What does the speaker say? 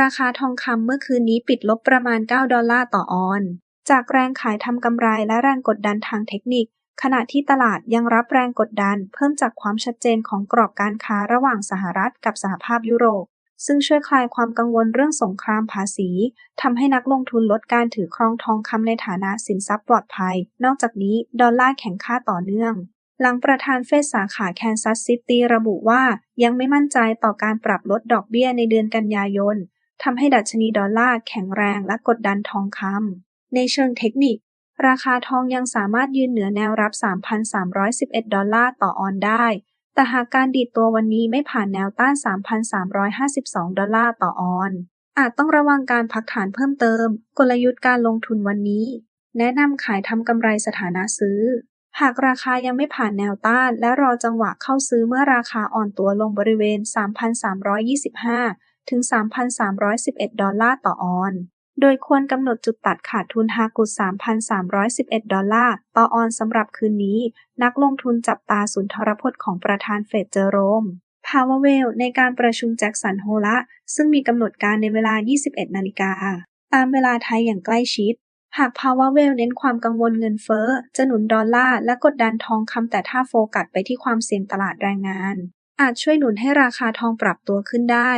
ราคาทองคำเมื่อคืนนี้ปิดลบประมาณ 9 ดอลลาร์ต่อออนซ์จากแรงขายทำกำไรและแรงกดดันทางเทคนิค ขณะที่ตลาดยังรับแรงกดดันเพิ่มจากความชัดเจนของกรอบการค้าระหว่างสหรัฐกับสหภาพยุโรป ซึ่งช่วยคลายความกังวลเรื่องสงครามภาษีทำให้นักลงทุนลดการถือครองทองคำในฐานะสินทรัพย์ปลอดภัย นอกจากนี้ดอลลาร์แข็งค่าต่อเนื่องหลังประธานเฟดสาขาแคนซัสซิตี้ระบุว่ายังไม่มั่นใจต่อการปรับลดดอกเบี้ยในเดือนกันยายน ทำให้ดัชนีดอลลาร์แข็งแรงและกดดันทองคำ ในเชิงเทคนิค ราคาทองยังสามารถยืนเหนือแนวรับ 3,311 ดอลลาร์ต่อออนได้ แต่หากการดีดตัววันนี้ไม่ผ่านแนวต้าน 3,352 ดอลลาร์ต่อออน อาจต้องระวังการพักฐานเพิ่มเติม กลยุทธ์การลงทุนวันนี้ แนะนำขายทำกำไรสถานะซื้อ หากราคายังไม่ผ่านแนวต้าน และรอจังหวะเข้าซื้อเมื่อราคาอ่อนตัวลงบริเวณ 3,325 ถึง 3,311 ดอลลาร์ต่อออน โดยควรกำหนดจุดตัดขาดทุนหากุด3,311 ดอลลาร์ต่อออนสำหรับคืนนี้ นักลงทุนจับตาสุนทรพจน์ของประธานเฟดเจอโรมพาวเวลในการประชุมแจ็คสันโฮละ ซึ่งมีกำหนดการในเวลา 21 นาฬิกา ตามเวลาไทยอย่างใกล้ชิด หากพาวเวลเน้นความกังวลเงินเฟ้อ จะหนุนดอลลาร์และกดดันทองคำแต่ถ้าโฟกัสไปที่ความเสี่ยงตลาดแรงงาน อาจช่วยหนุนให้ราคาทองปรับตัวขึ้นได้